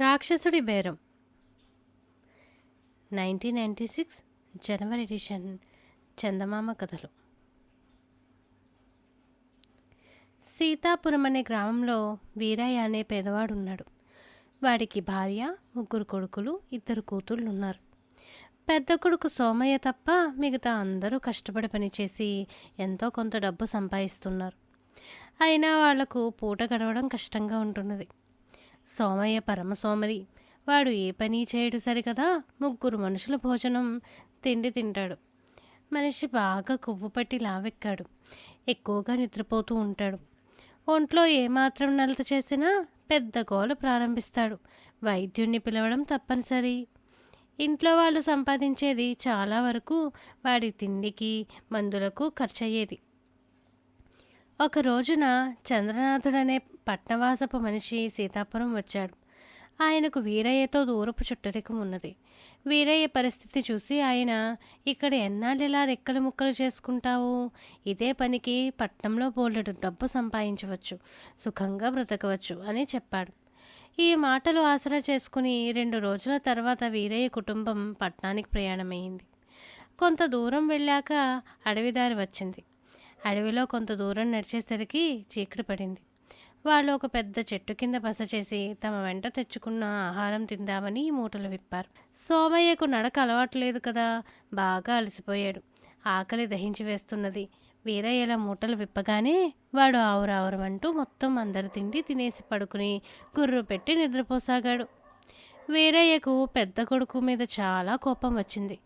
రాక్షసుడి బేరం. Nineteen ninety six జనవరి edition Chandamama కథలు. సీతాపురం అనే గ్రామంలో వీరయ్య అనే పేదవాడు ఉన్నాడు వాడికి భార్య ముగ్గురు కొడుకులు ఇద్దరు కూతుళ్ళు ఉన్నారు పెద్ద కొడుకు సోమయ్య తప్ప మిగతా అందరూ కష్టపడి పనిచేసి ఎంతో కొంత డబ్బు సంపాదిస్తున్నారు. అయినా వాళ్ళకు పూట గడవడం కష్టంగా ఉంటున్నది. సోమయ్య పరమసోమరి. వాడు ఏ పని చేయడు సరికదా? ముగ్గురు మనుషుల భోజనం తిండి తింటాడు. మనిషి బాగా కొవ్వు పట్టి లావెక్కాడు. ఎక్కువగా నిద్రపోతూ ఉంటాడు. ఒంట్లో ఏమాత్రం నలత చేసినా పెద్ద గోల ప్రారంభిస్తాడు. వైద్యుణ్ణి పిలవడం తప్పనిసరి. ఇంట్లో వాళ్ళు సంపాదించేది చాలా వరకు వాడి తిండికి మందులకు ఖర్చయ్యేది. ఒక రోజున చంద్రనాథుడనే పట్నవాసపు మనిషి సీతాపురం వచ్చాడు. ఆయనకు వీరయ్యతో దూరపు చుట్టరికం ఉన్నది. వీరయ్య పరిస్థితి చూసి ఆయన ఇక్కడ ఎన్నాళ్ళెలా రెక్కలు ముక్కలు చేసుకుంటావు? ఇదే పనికి పట్నంలో బోలెడు డబ్బు సంపాదించవచ్చు. సుఖంగా బ్రతకవచ్చు అని చెప్పాడు. ఈ మాటలు ఆసరా చేసుకుని రెండు రోజుల తర్వాత వీరయ్య కుటుంబం పట్నానికి ప్రయాణమైంది. కొంత దూరం వెళ్ళాక అడవిదారి వచ్చింది. అడవిలో కొంత దూరం నడిచేసరికి చీకటి పడింది. వాళ్ళు ఒక పెద్ద చెట్టు కింద బస చేసి తమ వెంట తెచ్చుకున్న ఆహారం తిందామని మూటలు విప్పారు. సోమయ్యకు నడక అలవాటు లేదు కదా బాగా అలసిపోయాడు. ఆకలి దహించి వేస్తున్నది. వీరయ్యల మూటలు విప్పగానే వాడు ఆవురావురమంటూ మొత్తం అందరి తిండి తినేసి పడుకుని గుర్రు పెట్టి నిద్రపోసాగాడు. వీరయ్యకు పెద్ద కొడుకు మీద చాలా కోపం వచ్చింది.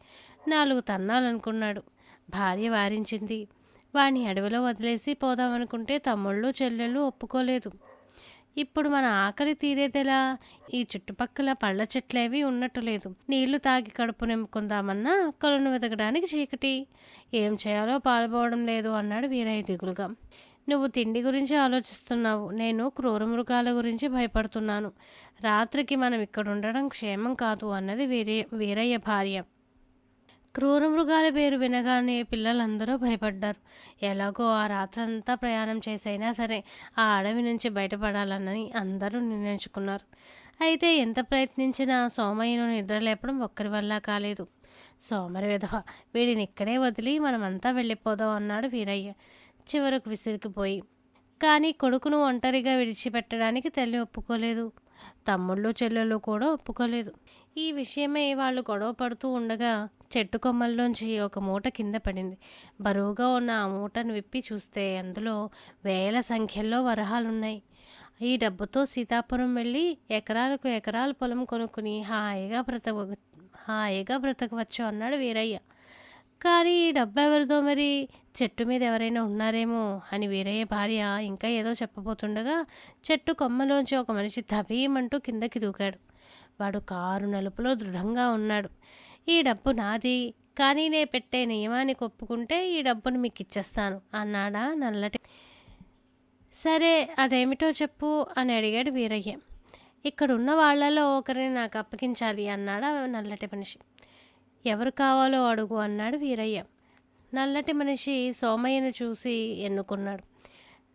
నాలుగు తన్నాలనుకున్నాడు. భార్య వారించింది. వాణ్ణి అడవిలో వదిలేసి పోదామనుకుంటే తమ్ముళ్ళు చెల్లెళ్ళు ఒప్పుకోలేదు. ఇప్పుడు మన ఆకలి తీరేదెలా? ఈ చుట్టుపక్కల పళ్ళ చెట్లేవి ఉన్నట్టు లేదు. నీళ్ళు తాగి కడుపు నింపుకుందామన్నా కలును వెతకడానికి చీకటి. ఏం చేయాలో పాల్పోవడం లేదు అన్నాడు వీరయ్య దిగులుగా. నువ్వు తిండి గురించి ఆలోచిస్తున్నావు. నేను క్రూర మృగాల గురించి భయపడుతున్నాను. రాత్రికి మనం ఇక్కడ ఉండడం క్షేమం కాదు అన్నది వీరే వీరయ్య భార్య. క్రూర మృగాల పేరు వినగానే పిల్లలందరూ భయపడ్డారు. ఎలాగో ఆ రాత్రంతా ప్రయాణం చేసైనా సరే ఆ అడవి నుంచి బయటపడాలని అందరూ నిర్ణయించుకున్నారు. అయితే ఎంత ప్రయత్నించినా సోమయ్యను నిద్ర లేపడం ఒక్కరి వల్ల కాలేదు. సోమరి విధవ వీడిని ఇక్కడే వదిలి మనమంతా వెళ్ళిపోదాం అన్నాడు వీరయ్య. చివరకు విసిరికిపోయి. కానీ కొడుకును ఒంటరిగా విడిచిపెట్టడానికి తల్లి ఒప్పుకోలేదు. తమ్ముళ్ళు చెల్లెళ్ళు కూడా ఒప్పుకోలేదు. ఈ విషయమై వాళ్ళు గొడవ పడుతూ ఉండగా చెట్టు కొమ్మల్లోంచి ఒక మూట కింద పడింది. బరువుగా ఉన్న ఆ మూటను విప్పి చూస్తే అందులో వేల సంఖ్యలో వరహాలున్నాయి. ఈ డబ్బుతో సీతాపురం వెళ్ళి ఎకరాలకు ఎకరాల పొలం కొనుక్కుని హాయిగా బ్రతక హాయిగా బ్రతకవచ్చు అన్నాడు వీరయ్య. కానీ ఈ డబ్బు ఎవరిదో మరి? చెట్టు మీద ఎవరైనా ఉన్నారేమో అని వీరయ్య భార్య ఇంకా ఏదో చెప్పబోతుండగా చెట్టు కొమ్మలోంచి ఒక మనిషి తభీయమంటూ కిందకి దూకాడు. వాడు కారు నలుపులో దృఢంగా ఉన్నాడు. ఈ డబ్బు నాది కానీ నే పెట్టే నియమానికి ఒప్పుకుంటే ఈ డబ్బును మీకు ఇచ్చేస్తాను అన్నాడా నల్లటి. సరే అదేమిటో చెప్పు అని అడిగాడు వీరయ్య. ఇక్కడున్న వాళ్ళలో ఒకరిని నాకు అప్పగించాలి అన్నాడు నల్లటి మనిషి. ఎవరు కావాలో అడుగు అన్నాడు వీరయ్య. నల్లటి మనిషి సోమయ్యను చూసి ఎన్నుకున్నాడు.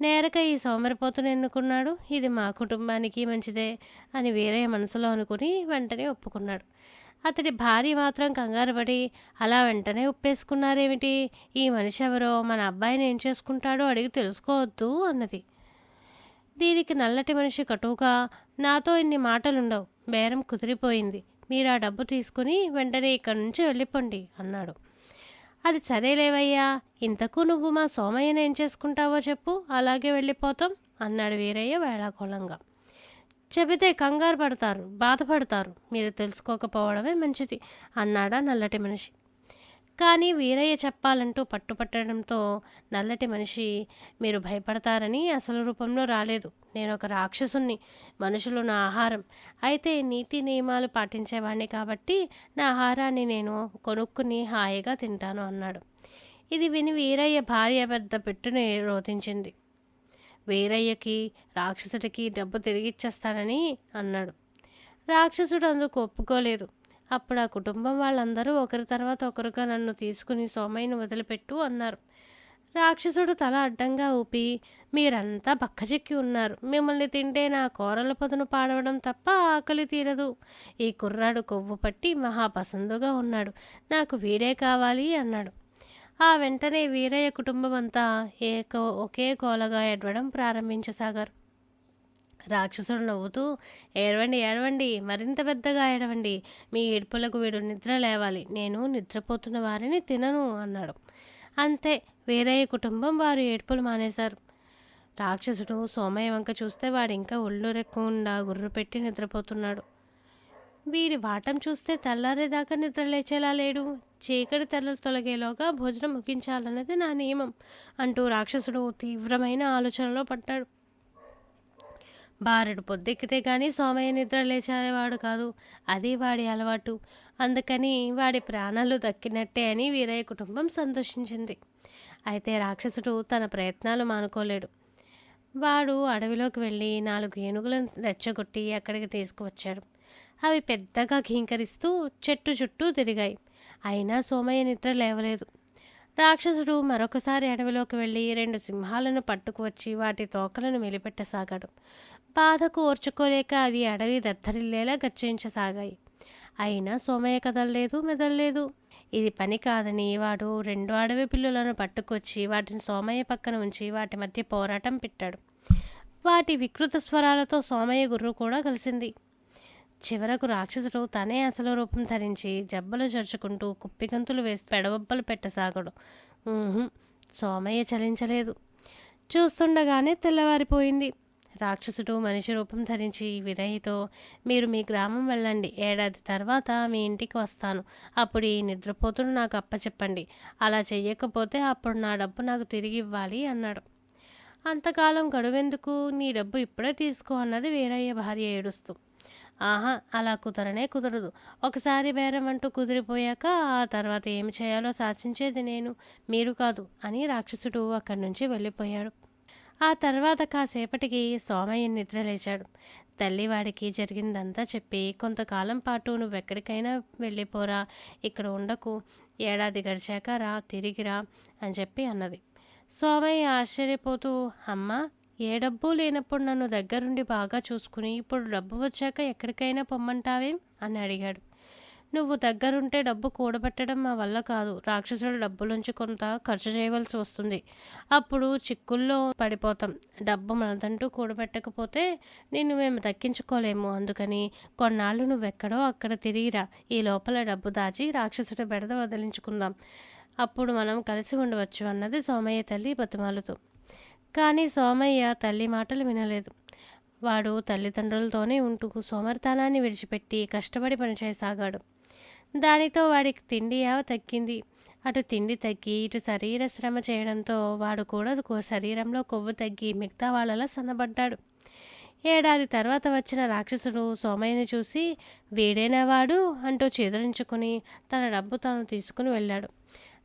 నేరక ఈ సోమరిపోతును ఎన్నుకున్నాడు? ఇది మా కుటుంబానికి మంచిదే అని వీరయ్య మనసులో అనుకుని వెంటనే ఒప్పుకున్నాడు. అతడి భార్య మాత్రం కంగారుపడి అలా వెంటనే ఉప్పేసుకున్నారేమిటి ఈ మనిషి ఎవరో? మన అబ్బాయిని ఏం చేసుకుంటాడో అడిగి తెలుసుకోవద్దు అన్నది. దీనికి నల్లటి మనిషి కటువుగా నాతో ఇన్ని మాటలుండవు బేరం కుదిరిపోయింది మీరు ఆ డబ్బు తీసుకుని వెంటనే ఇక్కడి నుంచి వెళ్ళిపోండి అన్నాడు. అది సరేలేవయ్యా ఇంతకు నువ్వు మా సోమయ్యను ఏం చేసుకుంటావో చెప్పు అలాగే వెళ్ళిపోతాం అన్నాడు వీరయ్య వేళాకోళంగా. చెబితే కంగారు పడతారు బాధపడతారు. మీరు తెలుసుకోకపోవడమే మంచిది అన్నాడా నల్లటి మనిషి. కానీ వీరయ్య చెప్పాలంటూ పట్టుపట్టడంతో నల్లటి మనిషి మీరు భయపడతారని అసలు రూపంలో రాలేదు. నేను ఒక రాక్షసుని మనుషులు నా ఆహారం. అయితే నీతి నియమాలు పాటించేవాడిని కాబట్టి నా ఆహారాన్ని నేను కొనుక్కుని హాయిగా తింటాను అన్నాడు. ఇది విని వీరయ్య భార్య పెద్ద పెట్టుని రోధించింది. వేరయ్యకి రాక్షసుడికి డబ్బు తిరిగిచ్చేస్తానని అన్నాడు. రాక్షసుడు అందుకు ఒప్పుకోలేదు. అప్పుడు ఆ కుటుంబం వాళ్ళందరూ ఒకరి తర్వాత ఒకరుగా నన్ను తీసుకుని సోమయ్యను వదిలిపెట్టు అన్నారు. రాక్షసుడు తల అడ్డంగా ఊపి మీరంతా బక్కచెక్కి ఉన్నారు. మిమ్మల్ని తింటే నా కూరల పదును పాడవడం తప్ప ఆకలి తీరదు. ఈ కుర్రాడు కొవ్వు పట్టి మహాపసందుగా ఉన్నాడు. నాకు వీడే కావాలి అన్నాడు. ఆ వెంటనే వీరయ్య కుటుంబం అంతా ఏకో ఒకే కోలగా ఎడవడం ప్రారంభించసాగారు. రాక్షసుడు నవ్వుతూ ఏడవండి ఏడవండి మరింత పెద్దగా ఏడవండి మీ ఏడుపులకు వీడు నిద్ర లేవాలి నేను నిద్రపోతున్న వారిని తినను అన్నాడు. అంతే వీరయ్య కుటుంబం వారు ఏడుపులు మానేశారు. రాక్షసుడు సోమయ్య వంక చూస్తే వాడు ఇంకా ఒళ్ళు రెక్కకుండా గుర్రు పెట్టి నిద్రపోతున్నాడు. వీడి వాటం చూస్తే తెల్లారేదాకా నిద్ర లేచేలా లేడు. చీకటి తెల్లలు తొలగేలోగా భోజనం ముగించాలన్నది నా నియమం అంటూ రాక్షసుడు తీవ్రమైన ఆలోచనలో పడ్డాడు. బారెడు పొద్దెక్కితే కానీ సోమయ్య నిద్ర లేచేవాడు కాదు. అది వాడి అలవాటు. అందుకని వాడి ప్రాణాలు దక్కినట్టే అని వీరయ్య కుటుంబం సంతోషించింది. అయితే రాక్షసుడు తన ప్రయత్నాలు మానుకోలేడు. వాడు అడవిలోకి వెళ్ళి నాలుగు ఏనుగులను రెచ్చగొట్టి అక్కడికి తీసుకువచ్చాడు. అవి పెద్దగా ఘీంకరిస్తూ చెట్టు చుట్టూ తిరిగాయి. అయినా సోమయ్య నిద్ర లేవలేదు. రాక్షసుడు మరొకసారి అడవిలోకి వెళ్ళి రెండు సింహాలను పట్టుకువచ్చి వాటి తోకలను మెలిపెట్టసాగాడు. బాధకు ఓర్చుకోలేక అవి అడవి దద్దరిల్లేలా గర్జించసాగాయి. అయినా సోమయ్య కదలలేదు మెదల్లేదు. ఇది పని కాదని వాడు రెండు అడవి పిల్లులను పట్టుకొచ్చి వాటిని సోమయ్య పక్కన ఉంచి వాటి మధ్య పోరాటం పెట్టాడు. వాటి వికృత స్వరాలతో సోమయ్య గుర్రు కూడా కలిసింది. చివరకు రాక్షసుడు తనే అసలు రూపం ధరించి జబ్బలు జరుచుకుంటూ కుప్పిగంతులు వేస్తూ పెడబొబ్బలు పెట్టసాగడు. సోమయ్య చలించలేదు. చూస్తుండగానే తెల్లవారిపోయింది. రాక్షసుడు మనిషి రూపం ధరించి విరహితో మీరు మీ గ్రామం వెళ్ళండి ఏడాది తర్వాత మీ ఇంటికి వస్తాను. అప్పుడు ఈ నిద్రపోతుడు నాకు అప్పచెప్పండి. అలా చెయ్యకపోతే అప్పుడు నా డబ్బు నాకు తిరిగి ఇవ్వాలి అన్నాడు. అంతకాలం గడువెందుకు? నీ డబ్బు ఇప్పుడే తీసుకో అన్నది వీరయ్య భార్య ఏడుస్తూ. ఆహా అలా కుదరనే కుదరదు. ఒకసారి బేరం అంటూ కుదిరిపోయాక ఆ తర్వాత ఏమి చేయాలో శాసించేది నేను. మీరు కాదు అని రాక్షసుడు అక్కడి నుంచి వెళ్ళిపోయాడు. ఆ తర్వాత కాసేపటికి సోమయ్య నిద్రలేచాడు తల్లివాడికి జరిగిందంతా చెప్పి కొంతకాలం పాటు నువ్వెక్కడికైనా వెళ్ళిపోరా ఇక్కడ ఉండకు ఏడాది గడిచాక రా తిరిగిరా అని చెప్పి అన్నది. సోమయ్య ఆశ్చర్యపోతూ అమ్మా ఏ డబ్బు లేనప్పుడు నన్ను దగ్గరుండి బాగా చూసుకుని ఇప్పుడు డబ్బు వచ్చాక ఎక్కడికైనా పొమ్మంటావేం? అని అడిగాడు. నువ్వు దగ్గరుంటే డబ్బు కూడబెట్టడం మా వల్ల కాదు. రాక్షసుడు డబ్బులుంచి కొంత ఖర్చు చేయవలసి వస్తుంది. అప్పుడు చిక్కుల్లో పడిపోతాం. డబ్బు మనదంటూ కూడబెట్టకపోతే నిన్ను మేము దక్కించుకోలేము. అందుకని కొన్నాళ్ళు నువ్వెక్కడో అక్కడ తిరిగిరా. ఈ లోపల డబ్బు దాచి రాక్షసుడి బెడద వదిలించుకుందాం. అప్పుడు మనం కలిసి ఉండవచ్చు అన్నది సోమయ్య తల్లి బతిమాలుతూ. కానీ సోమయ్య తల్లి మాటలు వినలేదు. వాడు తల్లిదండ్రులతోనే ఉంటూ సోమరితనాన్ని విడిచిపెట్టి కష్టపడి పనిచేయసాగాడు. దానితో వాడికి తిండి యావ తగ్గింది. అటు తిండి తగ్గి ఇటు శరీర శ్రమ చేయడంతో వాడు కూడా శరీరంలో కొవ్వు తగ్గి మిగతా వాళ్ళలా సన్నబడ్డాడు. ఏడాది తర్వాత వచ్చిన రాక్షసుడు సోమయ్యని చూసి వీడేనా వాడు? అంటూ చేదరించుకుని తన డబ్బు తాను తీసుకుని వెళ్ళాడు.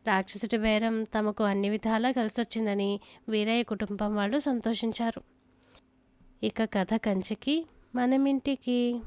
రాక్షసుడి బేరం తమకు అన్ని విధాలా కలిసొచ్చిందని వీరయ్య కుటుంబం వాళ్ళు సంతోషించారు. ఇక కథ కంచికి మనమింటికి.